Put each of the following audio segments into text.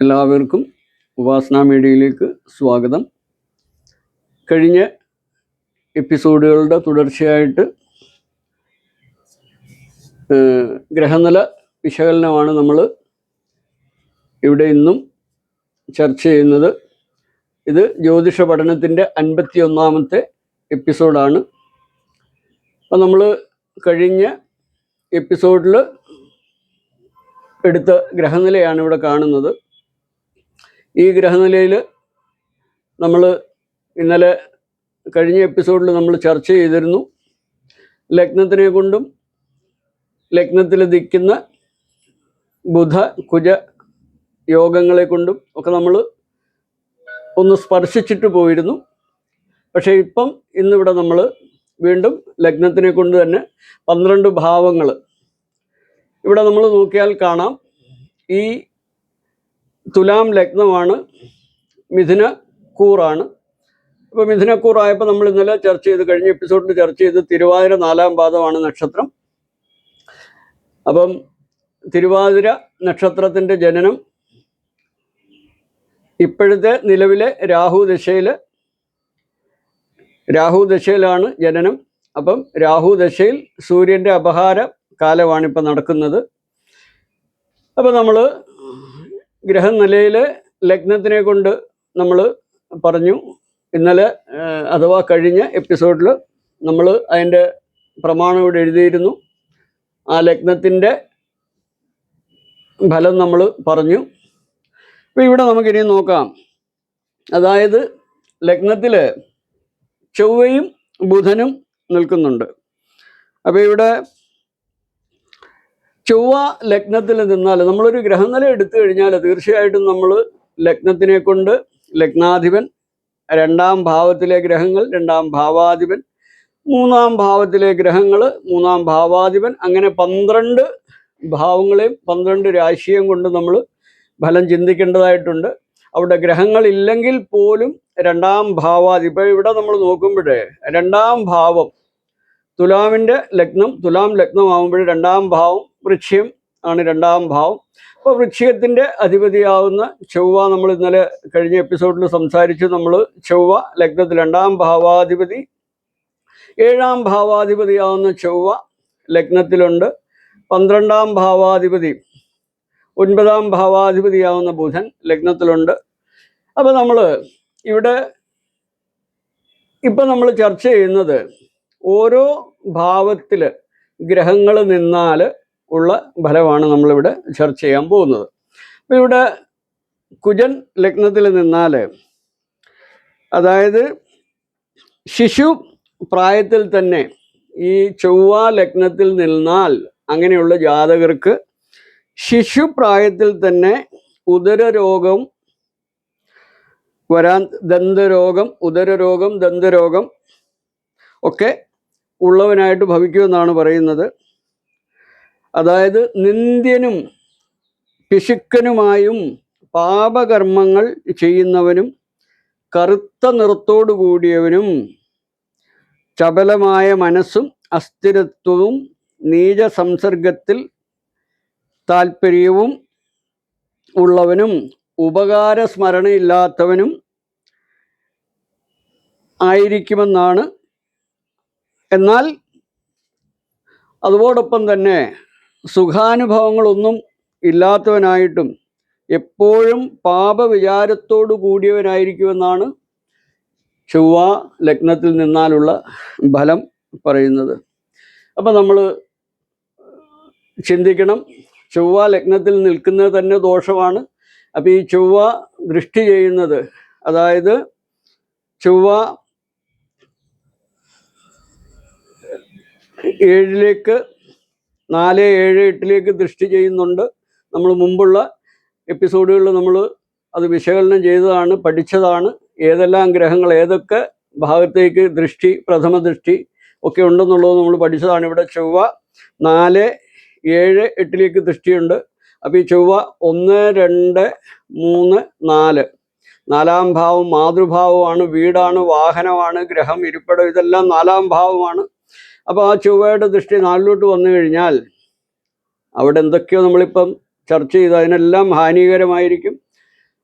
എല്ലാവർക്കും ഉപാസന മീഡിയയിലേക്ക് സ്വാഗതം. കഴിഞ്ഞ എപ്പിസോഡുകളുടെ തുടർച്ചയായിട്ട് ഗ്രഹനില വിശകലനമാണ് നമ്മൾ ഇവിടെ ഇന്നും ചർച്ച ചെയ്യുന്നത്. ഇത് ജ്യോതിഷ പഠനത്തിന്റെ അൻപത്തി ഒന്നാമത്തെ എപ്പിസോഡാണ്. അപ്പം നമ്മൾ കഴിഞ്ഞ എപ്പിസോഡിൽ എടുത്ത ഗ്രഹനിലയാണ് ഇവിടെ കാണുന്നത്. ഈ ഗ്രഹനിലയിൽ നമ്മൾ ഇന്നലെ കഴിഞ്ഞ എപ്പിസോഡിൽ നമ്മൾ ചർച്ച ചെയ്തിരുന്നു. ലഗ്നത്തിനെ കൊണ്ടും ലഗ്നത്തിൽ നിൽക്കുന്ന ബുധ കുജ യോഗങ്ങളെ കൊണ്ടും ഒക്കെ നമ്മൾ ഒന്ന് സ്പർശിച്ചിട്ട് പോയിരുന്നു. പക്ഷേ ഇപ്പം ഇന്നിവിടെ നമ്മൾ വീണ്ടും ലഗ്നത്തിനെ കൊണ്ട് തന്നെ പന്ത്രണ്ട് ഭാവങ്ങൾ. ഇവിടെ നമ്മൾ നോക്കിയാൽ കാണാം. ഈ തുലാം ലഗ്നമാണ് മിഥുന കൂറാണ്. അപ്പോൾ മിഥുനക്കൂറായപ്പോൾ നമ്മൾ ഇന്നലെ ചർച്ച ചെയ്ത് കഴിഞ്ഞ എപ്പിസോഡിൽ ചർച്ച ചെയ്ത് തിരുവാതിര നാലാം പാദമാണ് നക്ഷത്രം. അപ്പം തിരുവാതിര നക്ഷത്രത്തിന്റെ ജനനം ഇപ്പോഴത്തെ നിലവിലെ രാഹു ദശയിൽ രാഹു ദശയിലാണ് ജനനം. അപ്പം രാഹു ദശയിൽ സൂര്യന്റെ അപഹാര കാലമാണിപ്പോൾ നടക്കുന്നത്. അപ്പോൾ നമ്മൾ ഗ്രഹനിലയിൽ ലഗ്നത്തിനെ കൊണ്ട് നമ്മൾ പറഞ്ഞു. ഇന്നലെ അഥവാ കഴിഞ്ഞ എപ്പിസോഡിൽ നമ്മൾ അതിന്റെ പ്രമാണം ഇവിടെ എഴുതിയിരുന്നു. ആ ലഗ്നത്തിന്റെ ഫലം നമ്മൾ പറഞ്ഞു. അപ്പോൾ ഇവിടെ നമുക്കിനി നോക്കാം. അതായത് ലഗ്നത്തിൽ ചൊവ്വയും ബുധനും നിൽക്കുന്നുണ്ട്. അപ്പോൾ ഇവിടെ ചൊവ്വ ലഗ്നത്തിൽ നിന്നാൽ നമ്മളൊരു ഗ്രഹനില എടുത്തു കഴിഞ്ഞാൽ തീർച്ചയായിട്ടും നമ്മൾ ലഗ്നത്തിനെ കൊണ്ട് ലഗ്നാധിപൻ രണ്ടാം ഭാവത്തിലെ ഗ്രഹങ്ങൾ രണ്ടാം ഭാവാധിപൻ മൂന്നാം ഭാവത്തിലെ ഗ്രഹങ്ങൾ മൂന്നാം ഭാവാധിപൻ അങ്ങനെ പന്ത്രണ്ട് ഭാവങ്ങളെയും പന്ത്രണ്ട് രാശിയെയും കൊണ്ട് നമ്മൾ ഫലം ചിന്തിക്കേണ്ടതായിട്ടുണ്ട്. അവിടെ ഗ്രഹങ്ങളില്ലെങ്കിൽ പോലും രണ്ടാം ഭാവാധി ഇപ്പോൾ ഇവിടെ നമ്മൾ നോക്കുമ്പോഴേ രണ്ടാം ഭാവം തുലാമിന്റെ ലഗ്നം തുലാം ലഗ്നമാകുമ്പോൾ രണ്ടാം ഭാവം വൃശ്യം ആണ് രണ്ടാം ഭാവം. അപ്പോൾ വൃശ്ചികത്തിന്റെ അധിപതിയാവുന്ന ചൊവ്വ നമ്മൾ ഇന്നലെ കഴിഞ്ഞ എപ്പിസോഡിൽ സംസാരിച്ചു. നമ്മൾ ചൊവ്വ ലഗ്നത്തിൽ രണ്ടാം ഭാവാധിപതി ഏഴാം ഭാവാധിപതിയാവുന്ന ചൊവ്വ ലഗ്നത്തിലുണ്ട്. പന്ത്രണ്ടാം ഭാവാധിപതി ഒൻപതാം ഭാവാധിപതിയാവുന്ന ബുധൻ ലഗ്നത്തിലുണ്ട്. അപ്പോൾ നമ്മൾ ഇവിടെ ഇപ്പം നമ്മൾ ചർച്ച ചെയ്യുന്നത് ഓരോ ഭാവത്തിൽ ഗ്രഹങ്ങൾ നിന്നാൽ ഉള്ള ഫലമാണ് നമ്മളിവിടെ ചർച്ച ചെയ്യാൻ പോകുന്നത്. അപ്പോൾ ഇവിടെ കുജൻ ലഗ്നത്തിൽ നിന്നാൽ അതായത് ശിശു പ്രായത്തിൽ തന്നെ ഈ ചൊവ്വ ലഗ്നത്തിൽ നിന്നാൽ അങ്ങനെയുള്ള ജാതകർക്ക് ശിശു പ്രായത്തിൽ തന്നെ ഉദരരോഗം വരാൻ ദന്തരോഗം ഉദരരോഗം ദന്തരോഗം ഒക്കെ ഉള്ളവനായിട്ട് ഭവിക്കുമെന്നാണ് പറയുന്നത്. അതായത് നിന്ദ്യനും പിശുക്കനുമായും പാപകർമ്മങ്ങൾ ചെയ്യുന്നവനും കറുത്ത നിറത്തോടു കൂടിയവനും ചപലമായ മനസ്സും അസ്ഥിരത്വവും നീച സംസർഗത്തിൽ താല്പര്യവും ഉള്ളവനും ഉപകാര സ്മരണയില്ലാത്തവനും ആയിരിക്കുമെന്നാണ്. എന്നാൽ അതോടൊപ്പം തന്നെ സുഖാനുഭവങ്ങളൊന്നും ഇല്ലാത്തവനായിട്ടും എപ്പോഴും പാപവിചാരത്തോടു കൂടിയവനായിരിക്കുമെന്നാണ് ചൊവ്വ ലഗ്നത്തിൽ നിന്നാലുള്ള ഫലം പറയുന്നത്. അപ്പം നമ്മൾ ചിന്തിക്കണം ചൊവ്വ ലഗ്നത്തിൽ നിൽക്കുന്നത് തന്നെ ദോഷമാണ്. അപ്പം ഈ ചൊവ്വ ദൃഷ്ടി ചെയ്യുന്നത് അതായത് ചൊവ്വ ഏഴിലേക്ക് നാല് ഏഴ് എട്ടിലേക്ക് ദൃഷ്ടി ചെയ്യുന്നുണ്ട്. നമ്മൾ മുമ്പുള്ള എപ്പിസോഡുകളിൽ നമ്മൾ അത് വിശകലനം ചെയ്തതാണ് പഠിച്ചതാണ്. ഏതെല്ലാം ഗ്രഹങ്ങൾ ഏതൊക്കെ ഭാഗത്തേക്ക് ദൃഷ്ടി പ്രഥമ ദൃഷ്ടി ഒക്കെ ഉണ്ടെന്നുള്ളത് നമ്മൾ പഠിച്ചതാണ് ഇവിടെ. ചൊവ്വ നാല് ഏഴ് എട്ടിലേക്ക് ദൃഷ്ടിയുണ്ട്. അപ്പോൾ ഈ ചൊവ്വ ഒന്ന് രണ്ട് മൂന്ന് നാല്. നാലാം ഭാവം മാതൃഭാവമാണ് വീടാണ് വാഹനമാണ് ഗ്രഹം ഇരിപ്പിടം ഇതെല്ലാം നാലാം ഭാവമാണ്. അപ്പോൾ ആ ചൊവ്വയുടെ ദൃഷ്ടി നാലിലോട്ട് വന്നു കഴിഞ്ഞാൽ അവിടെ എന്തൊക്കെയോ നമ്മളിപ്പം ചർച്ച ചെയ്തു. അതിനെല്ലാം ഹാനികരമായിരിക്കും.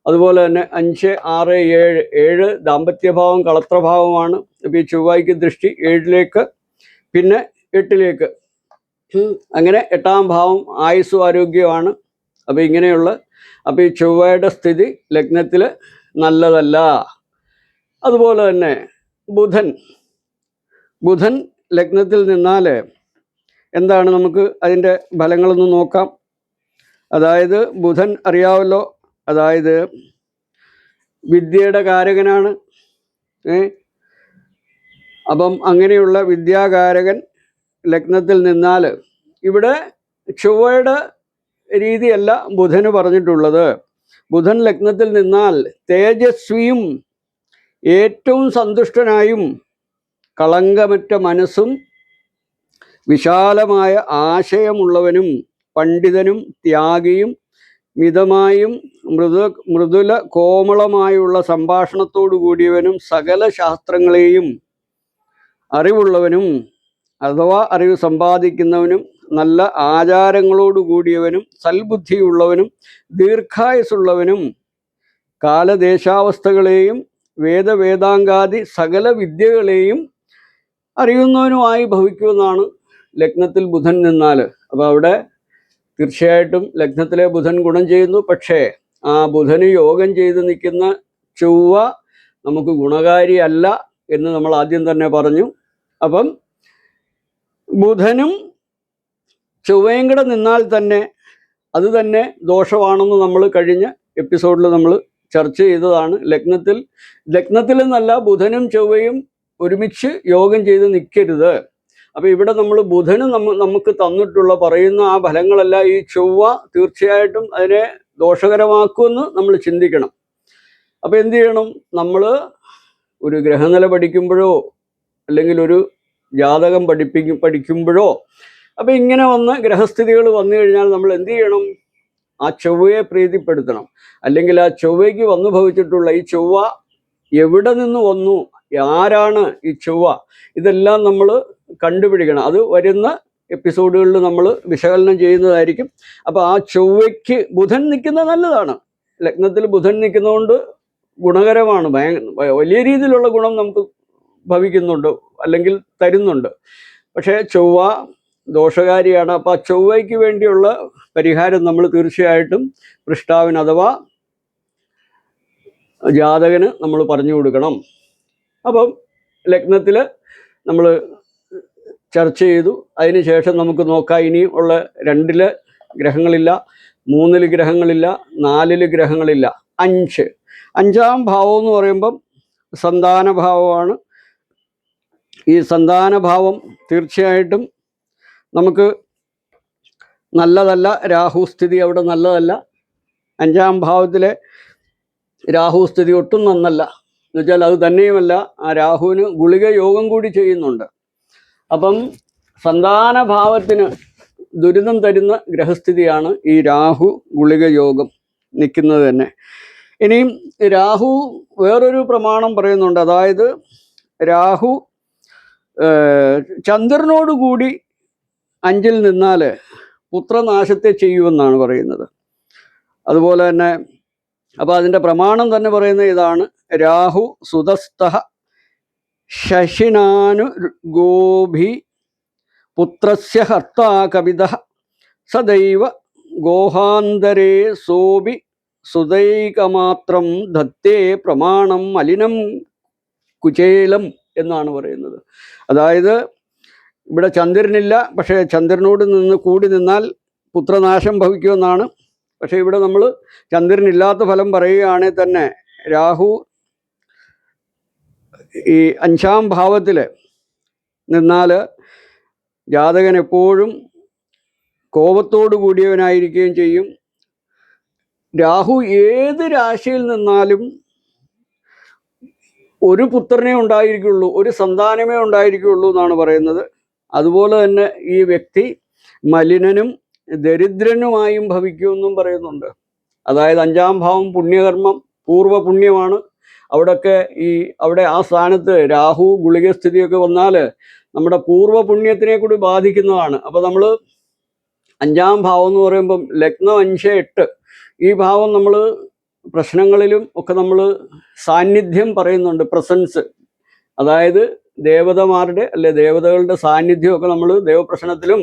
അതുപോലെ തന്നെ അഞ്ച് ആറ് ഏഴ് ഏഴ് ദാമ്പത്യഭാവം കളത്രഭാവമാണ് ഇപ്പം ഈ ചൊവ്വായ്ക്ക് ദൃഷ്ടി ഏഴിലേക്ക് പിന്നെ എട്ടിലേക്ക്. അങ്ങനെ എട്ടാം ഭാവം ആയുസ്സും ആരോഗ്യമാണ് അപ്പോൾ ഇങ്ങനെയുള്ള അപ്പോൾ ഈ ചൊവ്വയുടെ സ്ഥിതി ലഗ്നത്തിൽ നല്ലതല്ല. അതുപോലെ തന്നെ ബുധൻ ബുധൻ ലഗ്നത്തിൽ നിന്നാൽ എന്താണ് നമുക്ക് അതിന്റെ ഫലങ്ങളൊന്ന് നോക്കാം. അതായത് ബുധൻ അറിയാവല്ലോ അതായത് വിദ്യയുടെ കാരകനാണ്. ഏ? അപ്പം അങ്ങനെയുള്ള വിദ്യാകാരകൻ ലഗ്നത്തിൽ നിന്നാൽ ഇവിടെ ചൊവ്വയുടെ രീതിയല്ല ബുധന് പറഞ്ഞിട്ടുള്ളത്. ബുധൻ ലഗ്നത്തിൽ നിന്നാൽ തേജസ്വിയും ഏറ്റവും സന്തുഷ്ടനായും കളങ്കമറ്റ മനസ്സും വിശാലമായ ആശയമുള്ളവനും പണ്ഡിതനും ത്യാഗിയും മിതമായും മൃദു മൃദുല കോമളമായുള്ള സംഭാഷണത്തോടു കൂടിയവനും സകല ശാസ്ത്രങ്ങളെയും അറിവുള്ളവനും അഥവാ അറിവ് സമ്പാദിക്കുന്നവനും നല്ല ആചാരങ്ങളോടു കൂടിയവനും സൽബുദ്ധിയുള്ളവനും ദീർഘായുസുള്ളവനും കാലദേശാവസ്ഥകളെയും വേദവേദാങ്കാദി സകല വിദ്യകളെയും അറിയുന്നവനുമായി ഭവിക്കുമെന്നാണ് ലഗ്നത്തിൽ ബുധൻ നിന്നാൽ. അപ്പോൾ അവിടെ തീർച്ചയായിട്ടും ലഗ്നത്തിലെ ബുധൻ ഗുണം ചെയ്യുന്നു. പക്ഷേ ആ ബുധന് യോഗം ചെയ്ത് നിൽക്കുന്ന ചൊവ്വ നമുക്ക് ഗുണകാരിയല്ല എന്ന് നമ്മൾ ആദ്യം തന്നെ പറഞ്ഞു. അപ്പം ബുധനും ചൊവ്വയും കൂടെ നിന്നാൽ തന്നെ അത് തന്നെ ദോഷമാണെന്ന് നമ്മൾ കഴിഞ്ഞ എപ്പിസോഡിൽ നമ്മൾ ചർച്ച ചെയ്തതാണ്. ലഗ്നത്തിൽ ലഗ്നത്തിൽ നിന്നല്ല ബുധനും ചൊവ്വയും ഒരുമിച്ച് യോഗം ചെയ്ത് നിൽക്കരുത് അപ്പൊ ഇവിടെ നമ്മൾ ബുധന് നമ്മ നമുക്ക് തന്നിട്ടുള്ള പറയുന്ന ആ ഫലങ്ങളെല്ലാം ഈ ചൊവ്വ തീർച്ചയായിട്ടും അതിനെ ദോഷകരമാക്കുമെന്ന് നമ്മൾ ചിന്തിക്കണം. അപ്പൊ എന്ത് ചെയ്യണം? നമ്മൾ ഒരു ഗ്രഹനില പഠിക്കുമ്പോഴോ അല്ലെങ്കിൽ ഒരു ജാതകം പഠിപ്പിക്കും പഠിക്കുമ്പോഴോ അപ്പൊ ഇങ്ങനെ വന്ന് ഗ്രഹസ്ഥിതികൾ വന്നു കഴിഞ്ഞാൽ നമ്മൾ എന്ത് ചെയ്യണം? ആ ചൊവ്വയെ പ്രീതിപ്പെടുത്തണം. അല്ലെങ്കിൽ ആ ചൊവ്വയ്ക്ക് വന്നു ഭവിച്ചിട്ടുള്ള ഈ ചൊവ്വ എവിടെ നിന്ന് വന്നു? ആരാണ് ഈ ചൊവ്വ? ഇതെല്ലാം നമ്മൾ കണ്ടുപിടിക്കണം. അത് വരുന്ന എപ്പിസോഡുകളിൽ നമ്മൾ വിശകലനം ചെയ്യുന്നതായിരിക്കും. അപ്പോൾ ആ ചൊവ്വയ്ക്ക് ബുധൻ നിൽക്കുന്നത് നല്ലതാണ്. ലഗ്നത്തിൽ ബുധൻ നിൽക്കുന്നതുകൊണ്ട് ഗുണകരമാണ്. വലിയ രീതിയിലുള്ള ഗുണം നമുക്ക് ഭവിക്കുന്നുണ്ട് അല്ലെങ്കിൽ തരുന്നുണ്ട്. പക്ഷേ ചൊവ്വ ദോഷകാരിയാണ്. അപ്പോൾ ആ ചൊവ്വയ്ക്ക് വേണ്ടിയുള്ള പരിഹാരം നമ്മൾ തീർച്ചയായിട്ടും പൃഷ്ടാവിന് അഥവാ ജാതകന് നമ്മൾ പറഞ്ഞു കൊടുക്കണം. അപ്പം ലഗ്നത്തിൽ നമ്മൾ ചർച്ച ചെയ്തു. അതിന് ശേഷം നമുക്ക് നോക്കാം. ഇനിയും ഉള്ള രണ്ടിൽ ഗ്രഹങ്ങളില്ല മൂന്നിൽ ഗ്രഹങ്ങളില്ല നാലിൽ ഗ്രഹങ്ങളില്ല. അഞ്ച്. അഞ്ചാം ഭാവം എന്ന് പറയുമ്പം സന്താനഭാവമാണ് ഈ സന്താനഭാവം തീർച്ചയായിട്ടും നമുക്ക് നല്ലതല്ല. രാഹുസ്ഥിതി അവിടെ നല്ലതല്ല. അഞ്ചാം ഭാവത്തിലെ രാഹുസ്ഥിതി ഒട്ടും നന്നല്ല. എന്നുവെച്ചാൽ അത് തന്നെയുമല്ല ആ രാഹുവിന് ഗുളിക യോഗം കൂടി ചെയ്യുന്നുണ്ട്. അപ്പം സന്താനഭാവത്തിന് ദുരിതം തരുന്ന ഗ്രഹസ്ഥിതിയാണ് ഈ രാഹു ഗുളിക യോഗം നിൽക്കുന്നത് തന്നെ. ഇനിയും രാഹു വേറൊരു പ്രമാണം പറയുന്നുണ്ട്. അതായത് രാഹു ചന്ദ്രനോടുകൂടി കൂടി അഞ്ചിൽ നിന്നാൽ പുത്രനാശത്തെ ചെയ്യുമെന്നാണ് പറയുന്നത്. അതുപോലെ തന്നെ അപ്പോൾ അതിന്റെ പ്രമാണം തന്നെ പറയുന്ന ഇതാണ്. രാഹു സുതസ്ഥ ശശിനാനു ഗോഭി പുത്രസ്യ ഹർത്താ കവിത സദൈവ ഗോഹാന്തരേ സോപി സുതൈകമാത്രം ദത്തേ പ്രമാണം മലിനം കുചേലം എന്നാണ് പറയുന്നത്. അതായത് ഇവിടെ ചന്ദ്രനില്ല പക്ഷേ ചന്ദ്രനോട് നിന്ന് കൂടി നിന്നാൽ പുത്രനാശം ഭവിക്കുമെന്നാണ് പക്ഷേ ഇവിടെ നമ്മൾ ചന്ദ്രനില്ലാത്ത ഫലം പറയുകയാണെങ്കിൽ തന്നെ രാഹു ഈ അഞ്ചാം ഭാവത്തിൽ നിന്നാൽ ജാതകൻ എപ്പോഴും കോപത്തോടു കൂടിയവനായിരിക്കുകയും ചെയ്യും. രാഹു ഏത് രാശിയിൽ നിന്നാലും ഒരു പുത്രനെ ഉണ്ടായിരിക്കുള്ളൂ ഒരു സന്താനമേ ഉണ്ടായിരിക്കുള്ളൂ എന്നാണ് പറയുന്നത്. അതുപോലെ തന്നെ ഈ വ്യക്തി മലിനനും ദരിദ്രനുമായും ഭവിക്കുമെന്നും പറയുന്നുണ്ട്. അതായത് അഞ്ചാം ഭാവം പുണ്യകർമ്മം പൂർവ പുണ്യമാണ് അവിടെയൊക്കെ ഈ അവിടെ ആ സ്ഥാനത്ത് രാഹു ഗുളിക സ്ഥിതിയൊക്കെ വന്നാൽ നമ്മുടെ പൂർവ പുണ്യത്തിനെ കൂടി ബാധിക്കുന്നതാണ്. അപ്പോൾ നമ്മൾ അഞ്ചാം ഭാവം എന്ന് പറയുമ്പം ലഗ്നം അഞ്ച് എട്ട് ഈ ഭാവം നമ്മൾ പ്രശ്നങ്ങളിലും ഒക്കെ നമ്മൾ സാന്നിധ്യം പറയുന്നുണ്ട് പ്രസൻസ്. അതായത് ദേവതമാരുടെ അല്ലെ ദേവതകളുടെ സാന്നിധ്യമൊക്കെ നമ്മൾ ദേവപ്രശ്നത്തിലും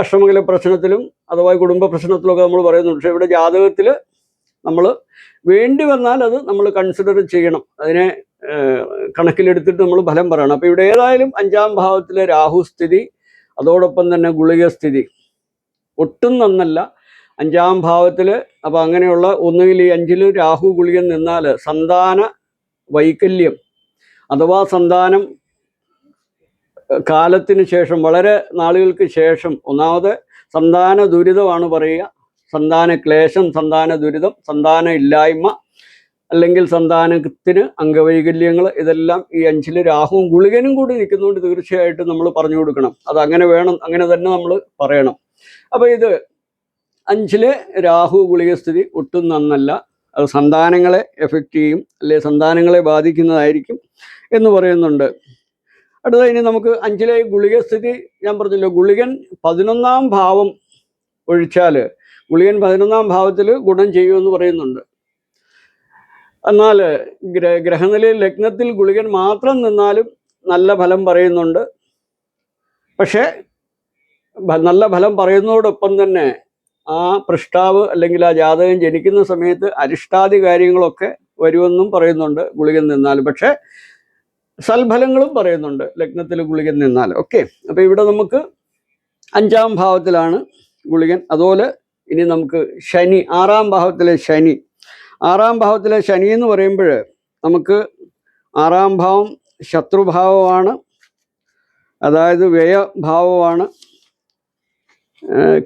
അഷ്ടമംഗല പ്രശ്നത്തിലും അഥവാ കുടുംബ പ്രശ്നത്തിലൊക്കെ നമ്മൾ പറയുന്നുണ്ട്. പക്ഷേ ഇവിടെ ജാതകത്തിൽ നമ്മൾ വേണ്ടി വന്നാൽ അത് നമ്മൾ കൺസിഡർ ചെയ്യണം. അതിനെ കണക്കിലെടുത്തിട്ട് നമ്മൾ ഫലം പറയണം. അപ്പോൾ ഇവിടെ ഏതായാലും അഞ്ചാം ഭാവത്തിലെ രാഹു സ്ഥിതി അതോടൊപ്പം തന്നെ ഗുളിക സ്ഥിതി. ഒട്ടും നന്നല്ല. അഞ്ചാം ഭാവത്തിൽ അപ്പോൾ അങ്ങനെയുള്ള ഒന്നുകിൽ ഈ അഞ്ചിൽ രാഹു ഗുളികൻ നിന്നാൽ സന്താന വൈകല്യം അഥവാ സന്താനം കാലത്തിന് ശേഷം വളരെ നാളുകൾക്ക് ശേഷം ഒന്നാമത് സന്താന ദുരിതമാണ് പറയുക. സന്താന ക്ലേശം സന്താന ദുരിതം സന്താന ഇല്ലായ്മ അല്ലെങ്കിൽ സന്താനത്തിന് അംഗവൈകല്യങ്ങൾ ഇതെല്ലാം ഈ അഞ്ചിൽ രാഹുവും ഗുളികനും കൂടി നിൽക്കുന്നതുകൊണ്ട് തീർച്ചയായിട്ടും നമ്മൾ പറഞ്ഞു കൊടുക്കണം. അത് അങ്ങനെ വേണം അങ്ങനെ തന്നെ നമ്മൾ പറയണം. അപ്പോൾ ഇത് അഞ്ചിലെ രാഹു ഗുളിക സ്ഥിതി ഒട്ടും നന്നല്ല. അത് സന്താനങ്ങളെ എഫക്റ്റ് ചെയ്യും അല്ലെ സന്താനങ്ങളെ ബാധിക്കുന്നതായിരിക്കും എന്ന് പറയുന്നുണ്ട്. അടുത്ത ഇനി നമുക്ക് അഞ്ചിലെ ഗുളിക സ്ഥിതി. ഞാൻ പറഞ്ഞല്ലോ ഗുളികൻ പതിനൊന്നാം ഭാവം ഒഴിച്ചാൽ ഗുളികൻ പതിനൊന്നാം ഭാവത്തിൽ ഗുണം ചെയ്യുമെന്ന് പറയുന്നുണ്ട്. എന്നാൽ ഗ്ര ഗ്രഹനിലയിൽ ലഗ്നത്തിൽ ഗുളികൻ മാത്രം നിന്നാലും നല്ല ഫലം പറയുന്നുണ്ട്. പക്ഷേ നല്ല ഫലം പറയുന്നതോടൊപ്പം തന്നെ ആ പൃഷ്ടാവ് അല്ലെങ്കിൽ ആ ജാതകം ജനിക്കുന്ന സമയത്ത് അരിഷ്ടാദി കാര്യങ്ങളൊക്കെ വരുമെന്നും പറയുന്നുണ്ട് ഗുളികൻ നിന്നാൽ പക്ഷേ സൽഫലങ്ങളും പറയുന്നുണ്ട് ലഗ്നത്തിൽ ഗുളികൻ നിന്നാൽ. ഓക്കെ അപ്പോൾ ഇവിടെ നമുക്ക് അഞ്ചാം ഭാവത്തിലാണ് ഗുളികൻ. അതുപോലെ ഇനി നമുക്ക് ശനി ആറാം ഭാവത്തിലെ ശനി. ആറാം ഭാവത്തിലെ ശനി എന്ന് പറയുമ്പോൾ നമുക്ക് ആറാം ഭാവം ശത്രുഭാവമാണ്. അതായത് വ്യയഭാവമാണ്.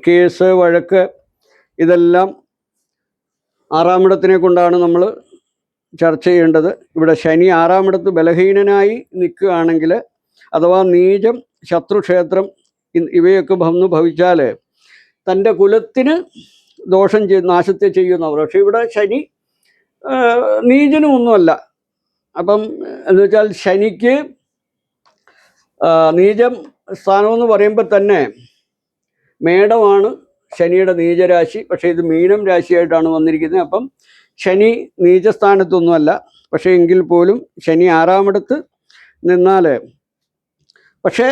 കേസ് വഴക്ക് ഇതെല്ലാം ആറാമിടത്തിനെ കൊണ്ടാണ് നമ്മൾ ചർച്ച ചെയ്യേണ്ടത്. ഇവിടെ ശനി ആറാമിടത്ത് ബലഹീനനായി നിൽക്കുകയാണെങ്കിൽ അഥവാ നീചം ശത്രുക്ഷേത്രം ഇവയൊക്കെ വന്നു ഭവിച്ചാൽ തന്റെ കുലത്തിന് ദോഷം ചെയ്ത് നാശത്തെ ചെയ്യുന്നവർ. പക്ഷെ ഇവിടെ ശനി നീചനും ഒന്നുമല്ല. അപ്പം എന്ന് വെച്ചാൽ ശനിക്ക് നീചം സ്ഥാനം എന്ന് പറയുമ്പോൾ തന്നെ മേടമാണ് ശനിയുടെ നീചരാശി. പക്ഷേ ഇത് മീനം രാശിയായിട്ടാണ് വന്നിരിക്കുന്നത്. അപ്പം ശനി നീചസ്ഥാനത്തൊന്നുമല്ല. പക്ഷേ എങ്കിൽ പോലും ശനി ആറാമിടത്ത് നിന്നാൽ പക്ഷേ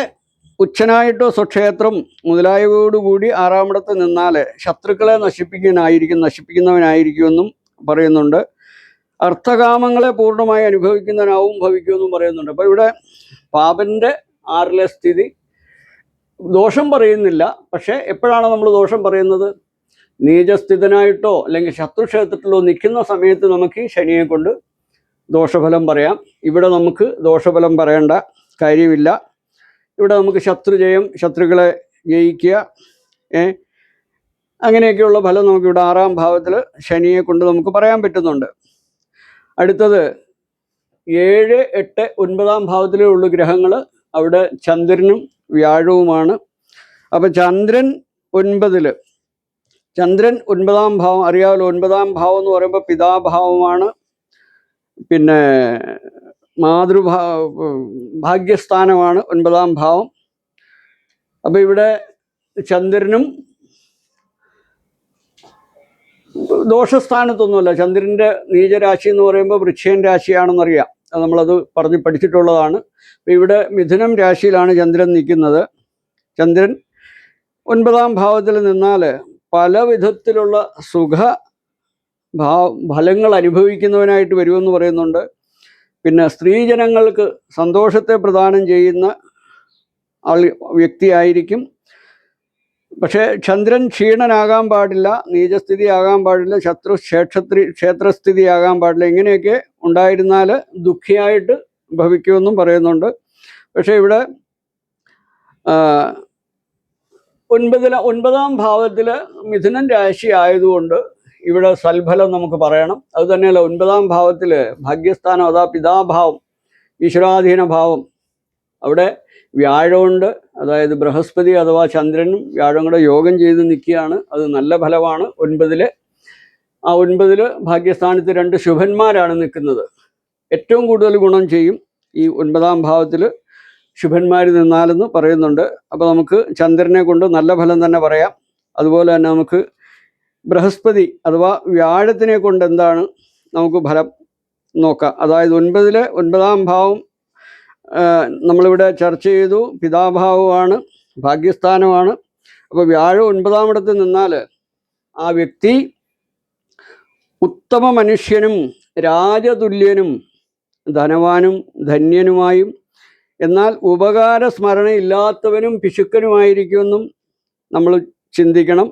ഉച്ചനായിട്ടോ സ്വക്ഷേത്രം മുതലായവയോടുകൂടി ആറാമിടത്ത് നിന്നാൽ ശത്രുക്കളെ നശിപ്പിക്കാനായിരിക്കും നശിപ്പിക്കുന്നവനായിരിക്കുമെന്നും പറയുന്നുണ്ട്. അർത്ഥകാമങ്ങളെ പൂർണമായി അനുഭവിക്കുന്നവനാവും ഭവിക്കുമെന്നും പറയുന്നുണ്ട്. അപ്പോൾ ഇവിടെ പാപന്റെ ആറിലെ സ്ഥിതി ദോഷം പറയുന്നില്ല. പക്ഷേ എപ്പോഴാണ് നമ്മൾ ദോഷം പറയുന്നത്? നീചസ്ഥിതനായിട്ടോ അല്ലെങ്കിൽ ശത്രുക്ഷേത്രത്തിലോ നിൽക്കുന്ന സമയത്ത് നമുക്ക് ഈ ശനിയെ കൊണ്ട് ദോഷഫലം പറയാം. ഇവിടെ നമുക്ക് ദോഷഫലം പറയേണ്ട കാര്യമില്ല. ഇവിടെ നമുക്ക് ശത്രുജയം ശത്രുക്കളെ ജയിക്കുക ഏ? അങ്ങനെയൊക്കെയുള്ള ഫലം നമുക്കിവിടെ ആറാം ഭാവത്തിൽ ശനിയെ കൊണ്ട് നമുക്ക് പറയാൻ പറ്റുന്നുണ്ട്. അടുത്തത് ഏഴ് എട്ട് ഒൻപതാം ഭാവത്തിലേ ഉള്ളൂ ഗ്രഹങ്ങൾ. അവിടെ ചന്ദ്രനും വ്യാഴവുമാണ്. അപ്പം ചന്ദ്രൻ ഒൻപതിൽ ചന്ദ്രൻ ഒൻപതാം ഭാവം അറിയാമല്ലോ ഒൻപതാം ഭാവം എന്ന് പറയുമ്പോൾ പിതാഭാവമാണ്. പിന്നെ മാതൃഭാ ഭാഗ്യസ്ഥാനമാണ് ഒൻപതാം ഭാവം. അപ്പം ഇവിടെ ചന്ദ്രനും ദോഷസ്ഥാനത്തൊന്നുമല്ല. ചന്ദ്രന്റെ നീചരാശി എന്ന് പറയുമ്പോൾ വൃക്ഷയൻ രാശിയാണെന്നറിയാം. അത് നമ്മളത് പറഞ്ഞ് പഠിച്ചിട്ടുള്ളതാണ്. അപ്പം ഇവിടെ മിഥുനം രാശിയിലാണ് ചന്ദ്രൻ നിൽക്കുന്നത്. ചന്ദ്രൻ ഒൻപതാം ഭാവത്തിൽ നിന്നാൽ പല വിധത്തിലുള്ള സുഖ ഭാവ ഫലങ്ങൾ അനുഭവിക്കുന്നവനായിട്ട് വരുമെന്ന് പറയുന്നുണ്ട്. പിന്നെ സ്ത്രീജനങ്ങൾക്ക് സന്തോഷത്തെ പ്രദാനം ചെയ്യുന്ന ആൾ വ്യക്തിയായിരിക്കും. പക്ഷേ ചന്ദ്രൻ ക്ഷീണനാകാൻ പാടില്ല നീചസ്ഥിതി ആകാൻ പാടില്ല ശത്രു ക്ഷേത്രി ക്ഷേത്രസ്ഥിതി ആകാൻ പാടില്ല. ഇങ്ങനെയൊക്കെ ഉണ്ടായിരുന്നാൽ ദുഃഖിയായിട്ട് ഭവിക്കുമെന്നും പറയുന്നുണ്ട്. പക്ഷേ ഇവിടെ ആ, ഒൻപതില ഒൻപതാം ഭാവത്തിൽ മിഥുനൻ രാശി ആയതുകൊണ്ട് ഇവിടെ സൽഫലം നമുക്ക് പറയണം. അത് തന്നെയല്ല ഒൻപതാം ഭാവത്തിൽ ഭാഗ്യസ്ഥാനം അതാ പിതാഭാവം ഈശ്വരാധീന ഭാവം. അവിടെ വ്യാഴമുണ്ട് അതായത് ബൃഹസ്പതി അഥവാ ചന്ദ്രനും വ്യാഴം കൂടെ യോഗം ചെയ്ത് നിൽക്കുകയാണ്. അത് നല്ല ഫലമാണ് ഒൻപതിൽ ആ ഒൻപതിൽ ഭാഗ്യസ്ഥാനത്ത് രണ്ട് ശുഭന്മാരാണ് നിൽക്കുന്നത്. ഏറ്റവും കൂടുതൽ ഗുണം ചെയ്യും ഈ ഒൻപതാം ഭാവത്തിൽ ശുഭന്മാർ നിന്നാലെന്ന് പറയുന്നുണ്ട്. അപ്പോൾ നമുക്ക് ചന്ദ്രനെ കൊണ്ട് നല്ല ഫലം തന്നെ പറയാം. അതുപോലെ തന്നെ നമുക്ക് ബൃഹസ്പതി അഥവാ വ്യാഴത്തിനെ കൊണ്ട് എന്താണ് നമുക്ക് ഫലം നോക്കാം. അതായത് ഒൻപതിലെ ഒൻപതാം ഭാവം നമ്മളിവിടെ ചർച്ച ചെയ്തു. പിതാഭാവമാണ് ഭാഗ്യസ്ഥാനമാണ്. അപ്പോൾ വ്യാഴം ഒൻപതാമിടത്ത് നിന്നാൽ ആ വ്യക്തി ഉത്തമ മനുഷ്യനും രാജതുല്യനും ധനവാനും ധന്യനുമായും എന്നാൽ ഉപകാര സ്മരണ ഇല്ലാത്തവനും പിശുക്കനുമായിരിക്കുമെന്നും നമ്മൾ ചിന്തിക്കണം.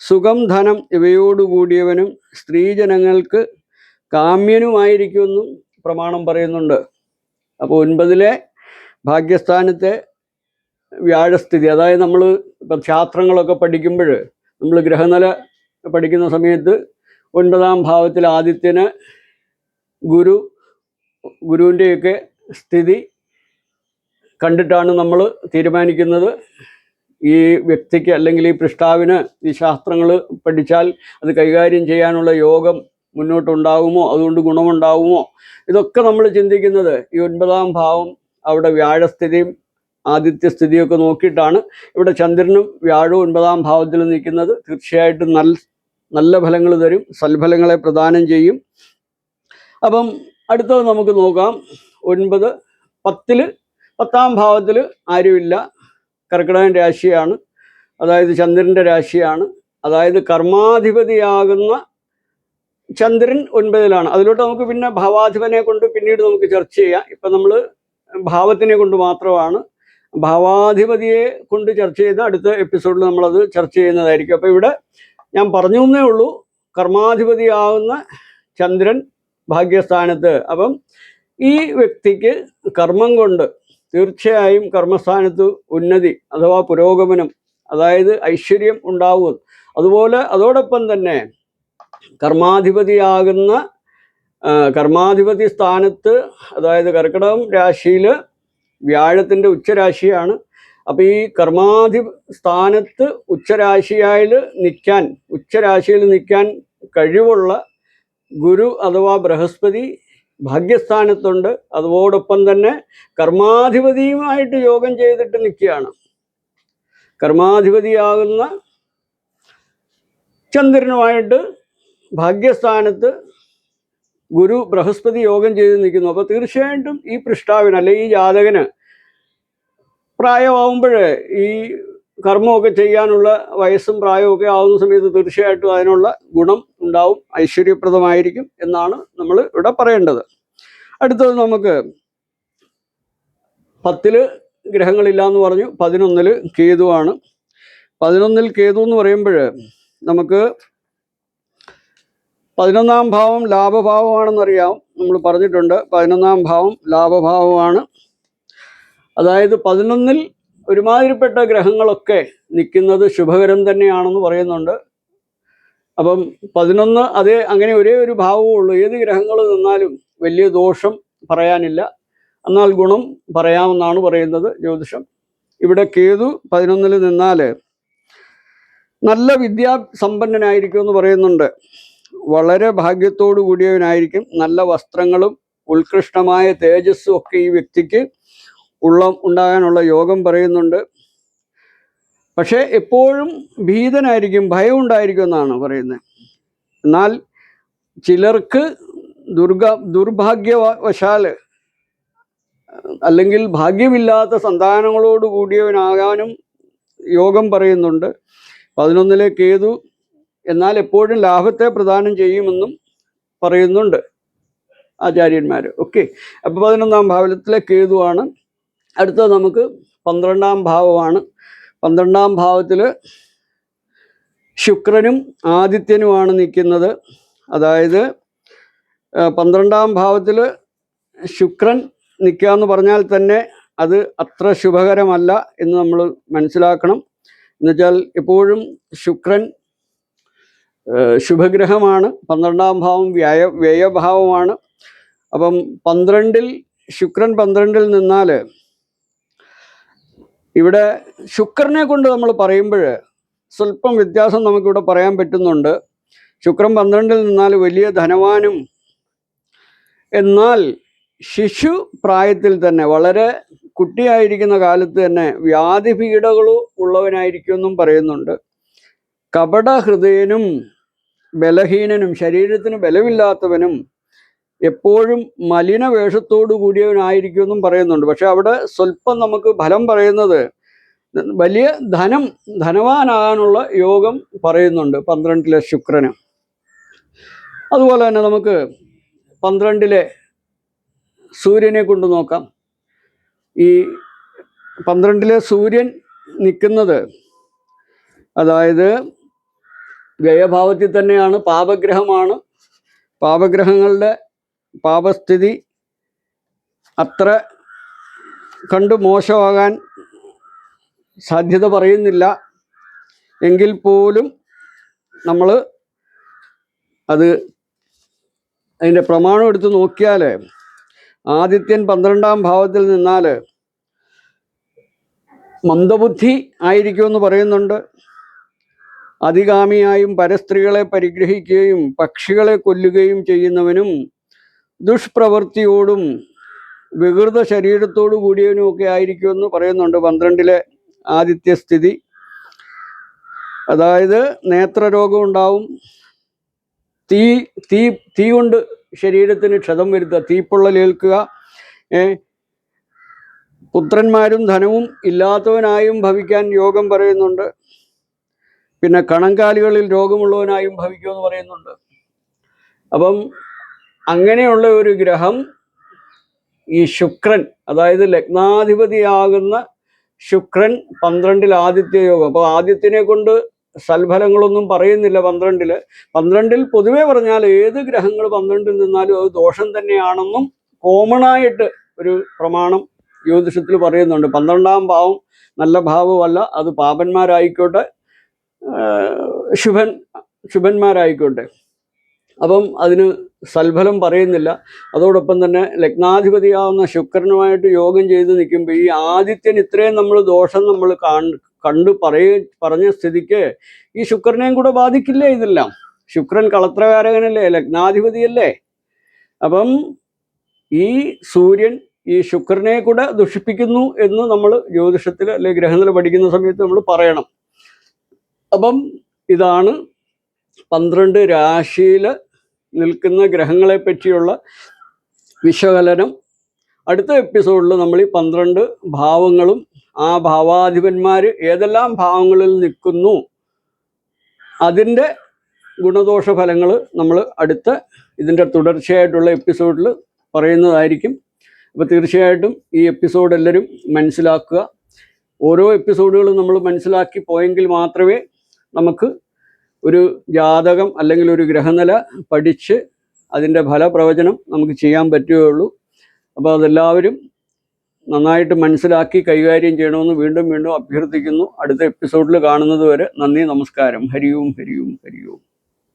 സുഖം ധനം ഇവയോടുകൂടിയവനും സ്ത്രീജനങ്ങൾക്ക് കാമ്യനുമായിരിക്കുമെന്നും പ്രമാണം പറയുന്നുണ്ട്. അപ്പോൾ ഒൻപതിലെ ഭാഗ്യസ്ഥാനത്തെ വ്യാഴസ്ഥിതി അതായത് നമ്മൾ ഇപ്പം ശാസ്ത്രങ്ങളൊക്കെ പഠിക്കുമ്പോൾ നമ്മൾ ഗ്രഹനില പഠിക്കുന്ന സമയത്ത് ഒൻപതാം ഭാവത്തിൽ ആദിത്യന് ഗുരു ഗുരുവിന്റെയൊക്കെ സ്ഥിതി കണ്ടിട്ടാണ് നമ്മൾ തീരുമാനിക്കുന്നത്. ഈ വ്യക്തിക്ക് അല്ലെങ്കിൽ ഈ പൃഷ്ടാവിന് ഈ ശാസ്ത്രങ്ങൾ പഠിച്ചാൽ അത് കൈകാര്യം ചെയ്യാനുള്ള യോഗം മുന്നോട്ടുണ്ടാകുമോ അതുകൊണ്ട് ഗുണമുണ്ടാകുമോ ഇതൊക്കെ നമ്മൾ ചിന്തിക്കുന്നത്. ഈ ഒൻപതാം ഭാവം അവിടെ വ്യാഴസ്ഥിതിയും ആദിത്യസ്ഥിതിയൊക്കെ നോക്കിയിട്ടാണ് ഇവിടെ ചന്ദ്രനും വ്യാഴവും ഒൻപതാം ഭാവത്തിൽ നിൽക്കുന്നത്. തീർച്ചയായിട്ടും നല്ല നല്ല ഫലങ്ങൾ തരും. സൽഫലങ്ങളെ പ്രദാനം ചെയ്യും. അപ്പം അടുത്തത് നമുക്ക് നോക്കാം. ഒൻപത് പത്തിൽ പത്താം ഭാവത്തിൽ ആരുമില്ല. കർക്കിടകൻ രാശിയാണ്. അതായത് ചന്ദ്രന്റെ രാശിയാണ്. അതായത് കർമാധിപതിയാകുന്ന ചന്ദ്രൻ ഒൻപതിലാണ്. അതിലോട്ട് നമുക്ക് പിന്നെ ഭാവാധിപനെ കൊണ്ട് പിന്നീട് നമുക്ക് ചർച്ച ചെയ്യാം. ഇപ്പം നമ്മൾ ഭാവത്തിനെ കൊണ്ട് മാത്രമാണ് ഭാവാധിപതിയെ കൊണ്ട് ചർച്ച ചെയ്ത് അടുത്ത എപ്പിസോഡിൽ നമ്മളത് ചർച്ച ചെയ്യുന്നതായിരിക്കും. അപ്പോൾ ഇവിടെ ഞാൻ പറഞ്ഞു എന്നേ ഉള്ളൂ കർമാധിപതിയാവുന്ന ചന്ദ്രൻ ഭാഗ്യസ്ഥാനത്ത്. അപ്പം ഈ വ്യക്തിക്ക് കർമ്മം കൊണ്ട് തീർച്ചയായും കർമ്മസ്ഥാനത്ത് ഉന്നതി അഥവാ പുരോഗമനം അതായത് ഐശ്വര്യം ഉണ്ടാവും അതുപോലെ അതോടൊപ്പം തന്നെ കർമാധിപതിയാകുന്ന കർമാധിപതി സ്ഥാനത്ത് അതായത് കർക്കിടകം രാശിയിൽ വ്യാഴത്തിന്റെ ഉച്ചരാശിയാണ്. അപ്പോൾ ഈ കർമാധി സ്ഥാനത്ത് ഉച്ചരാശിയായിൽ നിൽക്കാൻ ഉച്ചരാശിയിൽ നിൽക്കാൻ കഴിവുള്ള ഗുരു അഥവാ ബൃഹസ്പതി ഭാഗ്യസ്ഥാനത്തുണ്ട്. അതോടൊപ്പം തന്നെ കർമാധിപതിയുമായിട്ട് യോഗം ചെയ്തിട്ട് നിൽക്കുകയാണ്. കർമാധിപതിയാകുന്ന ചന്ദ്രനുമായിട്ട് ഭാഗ്യസ്ഥാനത്ത് ഗുരു ബൃഹസ്പതി യോഗം ചെയ്ത് നിൽക്കുന്നു. അപ്പോൾ തീർച്ചയായിട്ടും ഈ പൃഷ്ടാവിന് അല്ലെങ്കിൽ ഈ ജാതകന് പ്രായമാവുമ്പോഴേ ഈ കർമ്മമൊക്കെ ചെയ്യാനുള്ള വയസ്സും പ്രായമൊക്കെ ആവുന്ന സമയത്ത് തീർച്ചയായിട്ടും അതിനുള്ള ഗുണം ഉണ്ടാവും ഐശ്വര്യപ്രദമായിരിക്കും എന്നാണ് നമ്മൾ ഇവിടെ പറയേണ്ടത്. അടുത്തത് നമുക്ക് പത്തിൽ ഗ്രഹങ്ങളില്ല എന്ന് പറഞ്ഞു പതിനൊന്നിൽ കേതുവാണ്. പതിനൊന്നിൽ കേതു എന്ന് പറയുമ്പോൾ നമുക്ക് പതിനൊന്നാം ഭാവം ലാഭഭാവമാണെന്നറിയാം നമ്മൾ പറഞ്ഞിട്ടുണ്ട്. പതിനൊന്നാം ഭാവം ലാഭഭാവമാണ്. അതായത് പതിനൊന്നിൽ ഒരുമാതിരിപ്പെട്ട ഗ്രഹങ്ങളൊക്കെ നിൽക്കുന്നത് ശുഭകരം തന്നെയാണെന്ന് പറയുന്നുണ്ട്. അപ്പം പതിനൊന്ന് അതേ അങ്ങനെ ഒരേ ഒരു ഭാവമേ ഉള്ളൂ. ഏത് ഗ്രഹങ്ങൾ നിന്നാലും വലിയ ദോഷം പറയാനില്ല. എന്നാൽ ഗുണം പറയാമെന്നാണ് പറയുന്നത് ജ്യോതിഷം. ഇവിടെ കേതു പതിനൊന്നിൽ നിന്നാൽ നല്ല വിദ്യാസമ്പന്നനായിരിക്കും എന്ന് പറയുന്നുണ്ട്. വളരെ ഭാഗ്യത്തോടു കൂടിയവനായിരിക്കും. നല്ല വസ്ത്രങ്ങളും ഉത്കൃഷ്ടമായ തേജസ്സും ഒക്കെ ഈ വ്യക്തിക്ക് ഉള്ള ഉണ്ടാകാനുള്ള യോഗം പറയുന്നുണ്ട്. പക്ഷേ എപ്പോഴും ഭീതനായിരിക്കും ഭയം ഉണ്ടായിരിക്കും എന്നാണ് പറയുന്നത്. എന്നാൽ ചിലർക്ക് ദുർഗ ദുർഭാഗ്യവശാൽ അല്ലെങ്കിൽ ഭാഗ്യമില്ലാത്ത സന്താനങ്ങളോട് കൂടിയവനാകാനും യോഗം പറയുന്നുണ്ട്. പതിനൊന്നിലെ കേതു എന്നാൽ എപ്പോഴും ലാഭത്തെ പ്രദാനം ചെയ്യുമെന്നും പറയുന്നുണ്ട് ആചാര്യന്മാർ ഓക്കെ. അപ്പോൾ പതിനൊന്നാം ഭാവത്തിലെ കേതുവാണ്. അടുത്തത് നമുക്ക് പന്ത്രണ്ടാം ഭാവമാണ്. പന്ത്രണ്ടാം ഭാവത്തിൽ ശുക്രനും ആദിത്യനുമാണ് നിൽക്കുന്നത്. അതായത് പന്ത്രണ്ടാം ഭാവത്തിൽ ശുക്രൻ നിൽക്കുക എന്ന് പറഞ്ഞാൽ തന്നെ അത് അത്ര ശുഭകരമല്ല എന്ന് നമ്മൾ മനസ്സിലാക്കണം. എന്നുവെച്ചാൽ എപ്പോഴും ശുക്രൻ ശുഭഗ്രഹമാണ്. പന്ത്രണ്ടാം ഭാവം വ്യയ വ്യയഭാവമാണ്. അപ്പം പന്ത്രണ്ടിൽ ശുക്രൻ പന്ത്രണ്ടിൽ നിന്നാൽ ഇവിടെ ശുക്രനെ കൊണ്ട് നമ്മൾ പറയുമ്പോൾ സ്വല്പം വ്യത്യാസം നമുക്കിവിടെ പറയാൻ പറ്റുന്നുണ്ട്. ശുക്രൻ പന്ത്രണ്ടിൽ നിന്നാൽ വലിയ ധനവാനും. എന്നാൽ ശിശു പ്രായത്തിൽ തന്നെ വളരെ കുട്ടിയായിരിക്കുന്ന കാലത്ത് തന്നെ വ്യാധി പീഡകളോ ഉള്ളവനായിരിക്കുമെന്നും പറയുന്നുണ്ട്. കപടഹൃദയനും ബലഹീനനും ശരീരത്തിന് ബലമില്ലാത്തവനും എപ്പോഴും മലിന വേഷത്തോടു കൂടിയവനായിരിക്കുമെന്നും പറയുന്നുണ്ട്. പക്ഷെ അവിടെ സ്വല്പം നമുക്ക് ഫലം പറയുന്നത് വലിയ ധനം ധനവാനാകാനുള്ള യോഗം പറയുന്നുണ്ട് പന്ത്രണ്ടിലെ ശുക്രന്. അതുപോലെ തന്നെ നമുക്ക് പന്ത്രണ്ടിലെ സൂര്യനെ കൊണ്ട് നോക്കാം. ഈ പന്ത്രണ്ടിലെ സൂര്യൻ നിൽക്കുന്നത് അതായത് വ്യയഭാവത്തിൽ തന്നെയാണ് പാപഗ്രഹമാണ്. പാപഗ്രഹങ്ങളുടെ പാപസ്ഥിതി അത്ര കണ്ട് മോശമാകാൻ സാധ്യത പറയുന്നില്ല. എങ്കിൽ പോലും നമ്മൾ അത് അതിന്റെ പ്രമാണം എടുത്ത് നോക്കിയാൽ ആദിത്യൻ പന്ത്രണ്ടാം ഭാവത്തിൽ നിന്നാൽ മന്ദബുദ്ധി ആയിരിക്കുമെന്ന് പറയുന്നുണ്ട്. അധികാമിയായും പരസ്ത്രീകളെ പരിഗ്രഹിക്കുകയും പക്ഷികളെ കൊല്ലുകയും ചെയ്യുന്നവനും ദുഷ്പ്രവൃത്തിയോടും വികൃത ശരീരത്തോടു കൂടിയവനുമൊക്കെ ആയിരിക്കുമെന്ന് പറയുന്നുണ്ട് പന്ത്രണ്ടിലെ ആദിത്യസ്ഥിതി അതായത് നേത്രരോഗം ഉണ്ടാവും. തീ തീ തീ കൊണ്ട് ശരീരത്തിന് ക്ഷതം വരുത്തുക തീപ്പൊള്ളലേൽക്കുക പുത്രന്മാരും ധനവും ഇല്ലാത്തവനായും ഭവിക്കാൻ യോഗം പറയുന്നുണ്ട്. പിന്നെ കണങ്കാലുകളിൽ രോഗമുള്ളവനായും ഭവിക്കുമെന്ന് പറയുന്നുണ്ട്. അപ്പം അങ്ങനെയുള്ള ഒരു ഗ്രഹം ഈ ശുക്രൻ അതായത് ലഗ്നാധിപതിയാകുന്ന ശുക്രൻ പന്ത്രണ്ടിൽ ആദിത്യ യോഗം. അപ്പോൾ ആദിത്യനെ കൊണ്ട് സൽഫലങ്ങളൊന്നും പറയുന്നില്ല പന്ത്രണ്ടിൽ പന്ത്രണ്ടിൽ പൊതുവേ പറഞ്ഞാൽ ഏത് ഗ്രഹങ്ങൾ പന്ത്രണ്ടിൽ നിന്നാലും അത് ദോഷം തന്നെയാണെന്നും കോമണായിട്ട് ഒരു പ്രമാണം ജ്യോതിഷത്തിൽ പറയുന്നുണ്ട്. പന്ത്രണ്ടാം ഭാവം നല്ല ഭാവമല്ല അത് പാപന്മാരായിക്കോട്ടെ ശുഭൻ ശുഭന്മാരായിക്കോട്ടെ. അപ്പം അതിന് സൽഫലം പറയുന്നില്ല. അതോടൊപ്പം തന്നെ ലഗ്നാധിപതിയാവുന്ന ശുക്രനുമായിട്ട് യോഗം ചെയ്ത് നിൽക്കുമ്പോൾ ഈ ആദിത്യൻ ഇത്രയും നമ്മൾ ദോഷം നമ്മൾ കണ്ടു പറയ പറഞ്ഞ സ്ഥിതിക്ക് ഈ ശുക്രനെയും കൂടെ ബാധിക്കില്ലേ ഇതെല്ലാം? ശുക്രൻ കളത്രകാരകനല്ലേ? ലഗ്നാധിപതിയല്ലേ? അപ്പം ഈ സൂര്യൻ ഈ ശുക്രനെ കൂടെ ദുഷിപ്പിക്കുന്നു എന്ന് നമ്മൾ ജ്യോതിഷത്തിൽ അല്ലെ ഗ്രഹനില പഠിക്കുന്ന സമയത്ത് നമ്മൾ പറയണം. അപ്പം ഇതാണ് പന്ത്രണ്ട് രാശിയിൽ നിൽക്കുന്ന ഗ്രഹങ്ങളെ പറ്റിയുള്ള വിശകലനം. അടുത്ത എപ്പിസോഡിൽ നമ്മൾ ഈ പന്ത്രണ്ട് ഭാവങ്ങളും ആ ഭാവാധിപന്മാർ ഏതെല്ലാം ഭാവങ്ങളിൽ നിൽക്കുന്നു അതിന്റെ ഗുണദോഷ ഫലങ്ങൾ നമ്മൾ അടുത്ത ഇതിന്റെ തുടർച്ചയായിട്ടുള്ള എപ്പിസോഡിൽ പറയുന്നതായിരിക്കും. അപ്പോൾ തീർച്ചയായിട്ടും ഈ എപ്പിസോഡ് എല്ലാവരും മനസ്സിലാക്കുക. ഓരോ എപ്പിസോഡുകളും നമ്മൾ മനസ്സിലാക്കി പോയെങ്കിൽ മാത്രമേ നമുക്ക് ഒരു ജാതകം അല്ലെങ്കിൽ ഒരു ഗ്രഹനില പഠിച്ച് അതിന്റെ ഫലപ്രവചനം നമുക്ക് ചെയ്യാൻ പറ്റുകയുള്ളൂ. അപ്പോൾ അതെല്ലാവരും നന്നായിട്ട് മനസ്സിലാക്കി കൈകാര്യം ചെയ്യണമെന്ന് വീണ്ടും വീണ്ടും അഭ്യർത്ഥിക്കുന്നു. അടുത്ത എപ്പിസോഡിൽ കാണുന്നത് വരെ നന്ദി നമസ്കാരം. ഹരിയും ഹരിയും ഹരിയും.